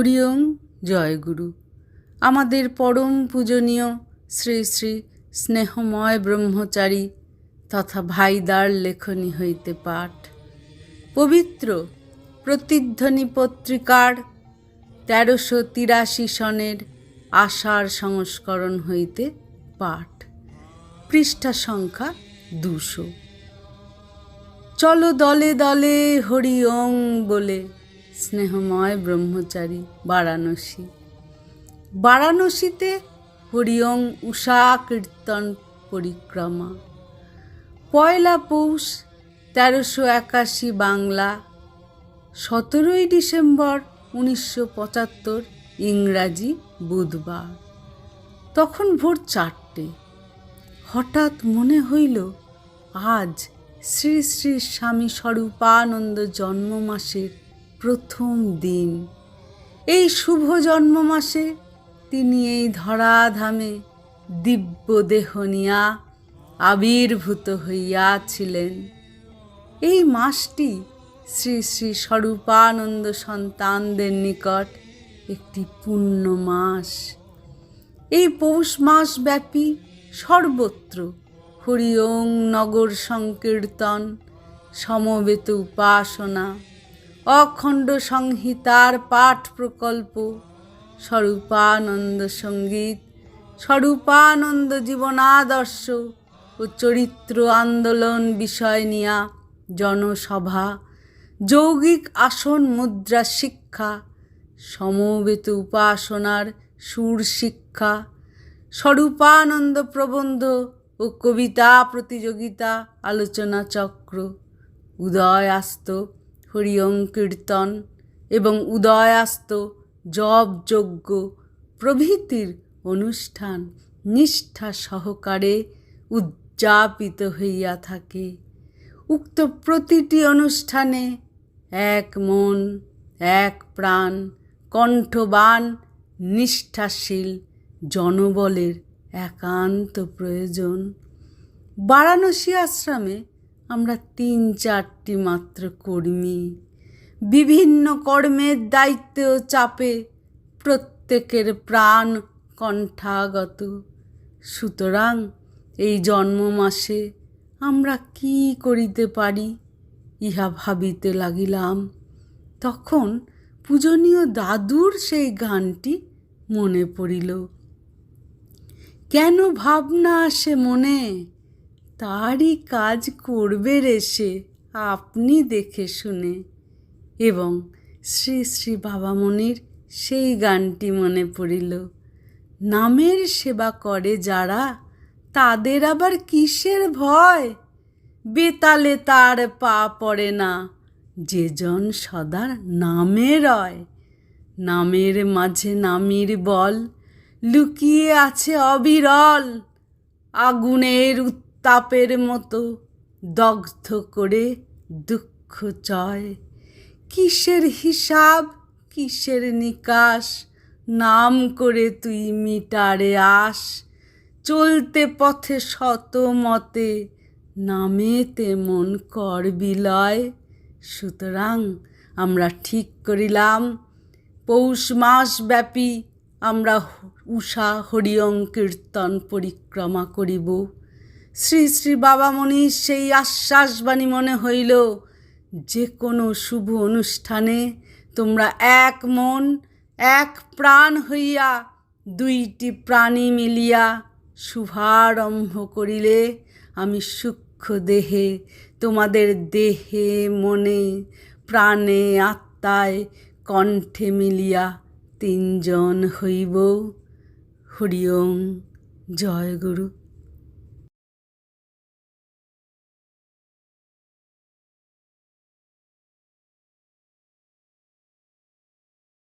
হরিওং জয়গুরু আমাদের পরম পূজনীয় শ্রী শ্রী স্নেহময় ব্রহ্মচারী তথা ভাইদার লেখনী হইতে পাঠ। পবিত্র প্রতিধ্বনি পত্রিকার তেরোশো তিরাশি সনের আষাঢ় সংস্করণ হইতে পাঠ। পৃষ্ঠা সংখ্যা দুশো। চলো দলে দলে হরি ওং বলে স্নেহময় ব্রহ্মচারী বারাণসী। বারাণসীতে হরিওং উষা কীর্তন পরিক্রমা। পয়লা পৌষ তেরোশো একাশি বাংলা, সতেরোই ডিসেম্বর উনিশশো পঁচাত্তর ইংরাজি বুধবার। তখন ভোর চারটে। হঠাৎ মনে হইল, আজ শ্রী শ্রী স্বামী স্বরূপানন্দ জন্ম মাসের প্রথম দিন। এই শুভ জন্ম মাসে তিনি এই ধরাধামে দিব্য দেহ নিয়া আবির্ভূত হইয়াছিলেন। এই মাসটি শ্রী শ্রী স্বরূপানন্দ সন্তানদের নিকট একটি পুণ্য মাস। এই পৌষ মাস ব্যাপী সর্বত্র হরিওং নগর সংকীর্তন, সমবেত উপাসনা অখণ্ড সংহিতার পাঠ প্রকল্প, স্বরূপানন্দ সংগীত, স্বরূপানন্দ জীবনাদর্শ ও চরিত্র আন্দোলন বিষয় নিয়া জনসভা, যৌগিক আসন মুদ্রা শিক্ষা, সমবেত উপাসনার সুর শিক্ষা, স্বরূপানন্দ প্রবন্ধ ও কবিতা প্রতিযোগিতা আলোচনা চক্র, উদয়াস্ত। হরিওং কীর্তন এবং উদয়াস্ত জপ যজ্ঞ প্রভৃতির অনুষ্ঠান নিষ্ঠা সহকারে উদযাপিত হইয়া থাকে। উক্ত প্রতিটি অনুষ্ঠানে এক মন, এক প্রাণ কণ্ঠবান নিষ্ঠাশীল জনবলের একান্ত প্রয়োজন। বারাণসী আশ্রমে আমরা তিন চারটি মাত্র কর্মী। বিভিন্ন কর্মের দায়িত্ব চাপে প্রত্যেকের প্রাণ কণ্ঠাগত। সুতরাং এই জন্ম মাসে আমরা কি করিতে পারি, ইহা ভাবিতে লাগিলাম। তখন পূজনীয় দাদুর সেই গানটি মনে পড়িল। কেন ভাবনা আসে মনে? তারই কাজ করবে রেসে আপনি দেখে শুনে। এবং শ্রী শ্রী বাবামণির সেই গানটি মনে পড়িল, নামের সেবা করে যারা, তাদের আবার কিসের ভয়? বেতালে তার পা পড়ে না, যে জন সদার নামে রয়। নামের মাঝে নামির বল, লুকিয়ে আছে অবিরল। আগুনের উত্তাপের মতো দগ্ধ করে দুঃখ চয়। কিসের হিসাব, কিসের নিকাশ? নাম করে তুই মিটারে আস। চলতে পথে শত মতে নামে তেমন কর বিলয়। সুতরাং আমরা ঠিক করিলাম। পৌষ মাস ব্যাপী আমরা উষা হরিয়ং কীর্তন পরিক্রমা করিব। শ্রী শ্রী বাবামণির সেই আশ্বাসবাণী মনে হইল, যে কোনো শুভ অনুষ্ঠানে তোমরা এক মন, এক প্রাণ হইয়া দুইটি প্রাণী মিলিয়া শুভারম্ভ করিলে আমি সূক্ষ্ম দেহে, তোমাদের দেহে, মনে, প্রাণে, আত্মায়, কণ্ঠে মিলিয়া তিনজন হইব। হরিওম, জয় গুরু।